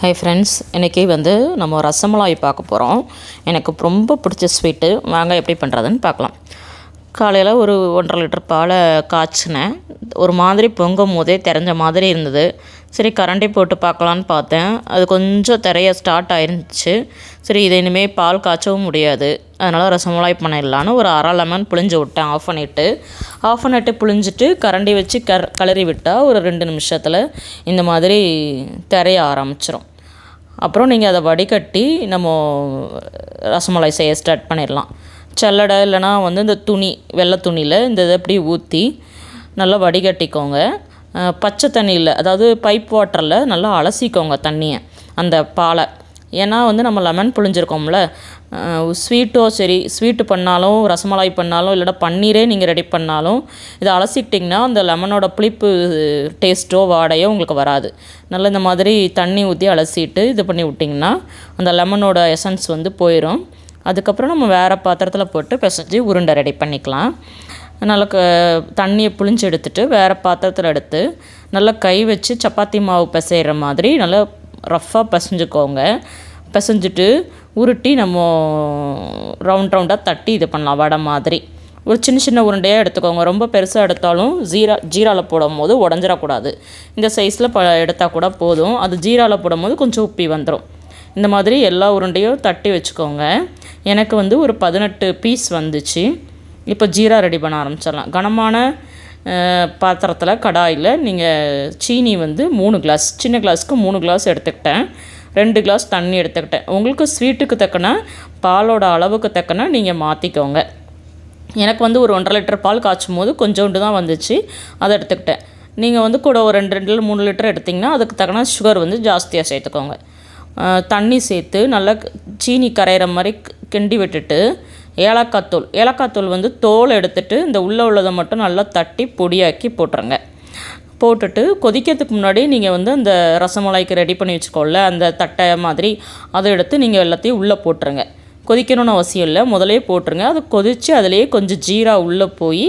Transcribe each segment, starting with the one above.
Hi friends இன்றைக்கி வந்து நம்ம ரசமலாய் பார்க்க போகிறோம் எனக்கு ரொம்ப பிடிச்ச ஸ்வீட்டு வாங்க எப்படி பண்ணுறதுன்னு பார்க்கலாம். காலையில் ஒரு ஒன்றரை லிட்டர் பாலை காய்ச்சினேன். ஒரு மாதிரி பொங்கும் போதே தெரிஞ்ச மாதிரி இருந்தது. சரி கரண்டி போட்டு பார்க்கலான்னு பார்த்தேன். அது கொஞ்சம் திரைய ஸ்டார்ட் ஆயிருந்துச்சு. சரி இதை இனிமேல் பால் காய்ச்சவும் முடியாது. அதனால் ரசமலாய் பண்ணிடலான்னு ஒரு அரை லெமன் புளிஞ்சு விட்டேன் ஆஃப் பண்ணிவிட்டு ஆஃப் பண்ணிட்டு புளிஞ்சிட்டு கரண்டி வச்சு கர் கலரி விட்டால் ஒரு ரெண்டு நிமிஷத்தில் இந்த மாதிரி திரைய ஆரம்பிச்சிடும் அப்புறம் நீங்கள் அதை வடிகட்டி நம்ம ரசமலாய் செய்ய ஸ்டார்ட் பண்ணிடலாம். சல்லடை இல்லைனா வந்து இந்த துணி வெள்ளை துணியில் இந்த இதை எப்படி ஊற்றி நல்லா வடிகட்டிக்கோங்க. பச்சை தண்ணியில் அதாவது பைப் வாட்டரில் நல்லா அலசிக்கோங்க தண்ணியை அந்த பாலை. ஏன்னா வந்து நம்ம லெமன் புழிஞ்சிருக்கோம்ல ஸ்வீட்டோ சரி ஸ்வீட்டு பண்ணாலும் ரசமலாய் பண்ணாலும் இல்லைடா பன்னீரே நீங்கள் ரெடி பண்ணாலும் இதை அலசிக்கிட்டிங்கன்னா அந்த லெமனோட புளிப்பு டேஸ்ட்டோ வாடையோ உங்களுக்கு வராது. நல்லா இந்த மாதிரி தண்ணி ஊற்றி அலசிட்டு இது பண்ணி விட்டிங்கன்னா அந்த லெமனோட எசன்ஸ் வந்து போயிடும் அதுக்கப்புறம் நம்ம வேறு பாத்திரத்தில் போட்டு பிசைஞ்சு உருண்டை ரெடி பண்ணிக்கலாம். நல்லா க தண்ணியை புளிஞ்சு எடுத்துகிட்டு வேறு பாத்திரத்தில் எடுத்து நல்லா கை வச்சு சப்பாத்தி மாவு பிசைகிற மாதிரி நல்லா ரஃப்பாக பிசைஞ்சுக்கோங்க. பிசைஞ்சிட்டு உருட்டி நம்ம ரவுண்ட் ரவுண்டாக தட்டி இது பண்ணலாம் வடை மாதிரி. ஒரு சின்ன சின்ன உருண்டையாக எடுத்துக்கோங்க. ரொம்ப பெருசாக எடுத்தாலும் ஜீரா ஜீராவில் போடும் போது உடஞ்சிடக்கூடாது. இந்த சைஸில் ப எடுத்தால் கூட போதும். அது ஜீராவில் போடும் போது கொஞ்சம் உப்பி வந்துடும் இந்த மாதிரி எல்லா உருண்டையும் தட்டி வச்சுக்கோங்க. எனக்கு வந்து ஒரு பதினெட்டு பீஸ் வந்துச்சு. இப்போ ஜீரா ரெடி பண்ண ஆரம்பிச்சிடலாம். கனமான பாத்திரத்தில் கடாயில் நீங்கள் சீனி வந்து மூணு கிளாஸ் சின்ன கிளாஸ்க்கு மூணு கிளாஸ் எடுத்துக்கிட்டேன். ரெண்டு கிளாஸ் தண்ணி எடுத்துக்கிட்டேன். உங்களுக்கு ஸ்வீட்டுக்கு தக்கன பாலோட அளவுக்கு தக்கன நீங்கள் மாற்றிக்கோங்க எனக்கு வந்து ஒரு ஒன்றரை லிட்டர் பால் காய்ச்சும் போது கொஞ்சோண்டு தான் வந்துச்சு. அதை எடுத்துக்கிட்டேன். நீங்கள் வந்து கூட ஒரு ரெண்டு ரெண்டு மூணு லிட்டர் எடுத்திங்கன்னா அதுக்கு தக்கன சுகர் வந்து ஜாஸ்தியாக சேர்த்துக்கோங்க. தண்ணி சேர்த்து நல்லா சீனி கரையிற மாதிரி கிண்டி விட்டுட்டு ஏலக்காய் தூள். ஏலக்காய் தூள் வந்து தோல் எடுத்துகிட்டு இந்த உள்ளே உள்ளதை மட்டும் நல்லா தட்டி பொடியாக்கி போட்டுருங்க. போட்டுட்டு கொதிக்கிறதுக்கு முன்னாடி நீங்கள் வந்து அந்த ரசமலாய்க்கு ரெடி பண்ணி வச்சுக்கோல அந்த தட்டை மாதிரி அதை எடுத்து நீங்கள் எல்லாத்தையும் உள்ளே போட்டுருங்க. கொதிக்கணும்னு அவசியம் இல்லை. முதலே போட்டுருங்க. அது கொதித்து அதிலேயே கொஞ்சம் ஜீரா உள்ளே போய்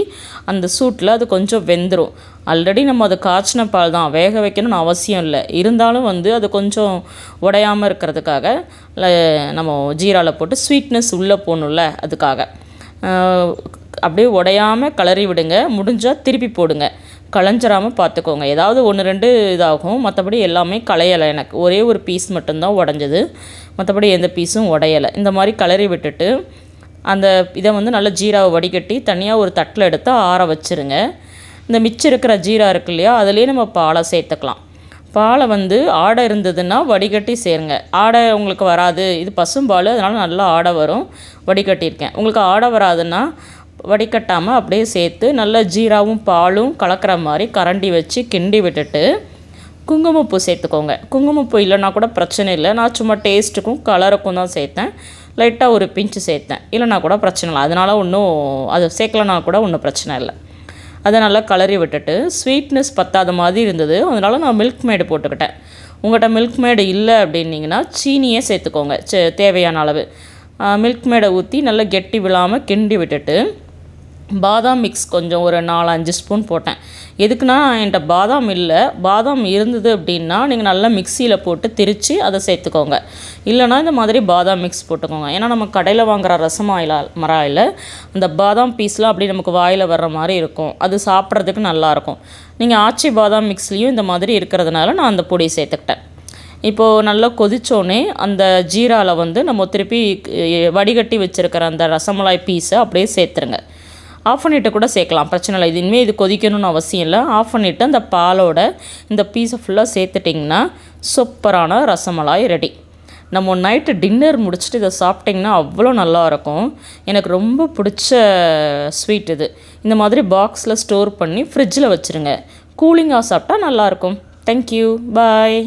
அந்த சூட்டில் அது கொஞ்சம் வெந்துடும் ஆல்ரெடி நம்ம அது காய்ச்சின பால் தான். வேக வைக்கணும்னு அவசியம் இல்லை. இருந்தாலும் வந்து அது கொஞ்சம் உடையாமல் இருக்கிறதுக்காக நம்ம ஜீராவில் போட்டு ஸ்வீட்னஸ் உள்ளே போகணும்ல அதுக்காக. அப்படியே உடையாமல் கிளறி விடுங்க. முடிஞ்சால் திருப்பி போடுங்க. களைஞ்சிராமல் பார்த்துக்கோங்க. ஏதாவது ஒன்று ரெண்டு இதாகும். மற்றபடி எல்லாமே களையலை எனக்கு. ஒரே ஒரு பீஸ் மட்டும்தான் உடஞ்சது. மற்றபடி எந்த பீஸும் உடையலை. இந்த மாதிரி கலரி விட்டுட்டு அந்த இதை வந்து நல்லா ஜீராவை வடிகட்டி தனியாக ஒரு தட்டில் எடுத்து ஆற வச்சுருங்க. இந்த மிச்சம் இருக்கிற ஜீரா இருக்கு இல்லையா அதுலேயே நம்ம பாலை சேர்த்துக்கலாம். பாலை வந்து ஆடை இருந்ததுன்னா வடிகட்டி சேருங்க. ஆடை உங்களுக்கு வராது. இது பசும்பால் அதனால் நல்லா ஆடை வரும். வடிகட்டியிருக்கேன். உங்களுக்கு ஆடை வராதுன்னா வடிகட்டாமல் அப்படியே சேர்த்து நல்லா ஜீராவும் பாலும் கலக்கிற மாதிரி கரண்டி வச்சு கிண்டி விட்டுட்டு குங்குமப்பூ சேர்த்துக்கோங்க. குங்குமப்பூ இல்லைனா கூட பிரச்சனை இல்லை. நான் சும்மா டேஸ்ட்டுக்கும் கலருக்கும் தான் சேர்த்தேன். லைட்டாக ஒரு பிஞ்சு சேர்த்தேன். இல்லைனா கூட பிரச்சனை இல்லை. அதனால் ஒன்றும் அது சேர்க்கலனா கூட ஒன்றும் பிரச்சனை இல்லை. அதை நல்லா கலரி விட்டுட்டு ஸ்வீட்னஸ் பத்தாத மாதிரி இருந்தது. அதனால் நான் மில்க் மேடு போட்டுக்கிட்டேன். உங்கள்கிட்ட மில்க் மேடு இல்லை அப்படின்னிங்கன்னா சீனியே சேர்த்துக்கோங்க. தேவையான அளவு. மில்க் மேடை ஊற்றி நல்லா கெட்டி விழாமல் கிண்டி விட்டுட்டு பாதாம் மிக்ஸ் கொஞ்சம் ஒரு நாலு அஞ்சு ஸ்பூன் போட்டேன். எதுக்குன்னா என்கிட்ட பாதாம் இல்லை. பாதாம் இருந்தது அப்படின்னா நீங்கள் நல்லா மிக்சியில் போட்டு திரித்து அதை சேர்த்துக்கோங்க. இல்லைனா இந்த மாதிரி பாதாம் மிக்ஸ் போட்டுக்கோங்க. ஏன்னா நம்ம கடையில் வாங்குகிற ரசமாயில் மராயில் அந்த பாதாம் பீஸ்லாம் அப்படி நமக்கு வாயில் வர்ற மாதிரி இருக்கும். அது சாப்பிட்றதுக்கு நல்லாயிருக்கும் நீங்கள் ஆச்சி பாதாம் மிக்ஸ்லேயும் இந்த மாதிரி இருக்கிறதுனால நான் அந்த பொடி சேர்த்துக்கிட்டேன். இப்போது நல்லா கொதித்தோடனே அந்த ஜீராவில் வந்து நம்ம திருப்பி வடிகட்டி வச்சுருக்கிற அந்த ரசமலாய் பீஸை அப்படியே சேர்த்துருங்க. ஆஃப் பண்ணிவிட்டு கூட சேர்க்கலாம். பிரச்சனை இல்லை. இது இனிமேல் இது கொதிக்கணும்னு அவசியம் இல்லை. ஆஃப் பண்ணிவிட்டு அந்த பாலோட இந்த பீஸை ஃபுல்லாக சேர்த்துட்டிங்கன்னா சூப்பரான ரசமலாய் ரெடி. நம்ம நைட்டு டின்னர் முடிச்சுட்டு இதை சாப்பிட்டிங்கன்னா அவ்வளோ நல்லாயிருக்கும் எனக்கு ரொம்ப பிடிச்ச ஸ்வீட் இது. இந்த மாதிரி பாக்ஸில் ஸ்டோர் பண்ணி ஃப்ரிட்ஜில் வச்சுருங்க. கூலிங்காக சாப்பிட்டா நல்லாயிருக்கும் தேங்க்யூ பாய்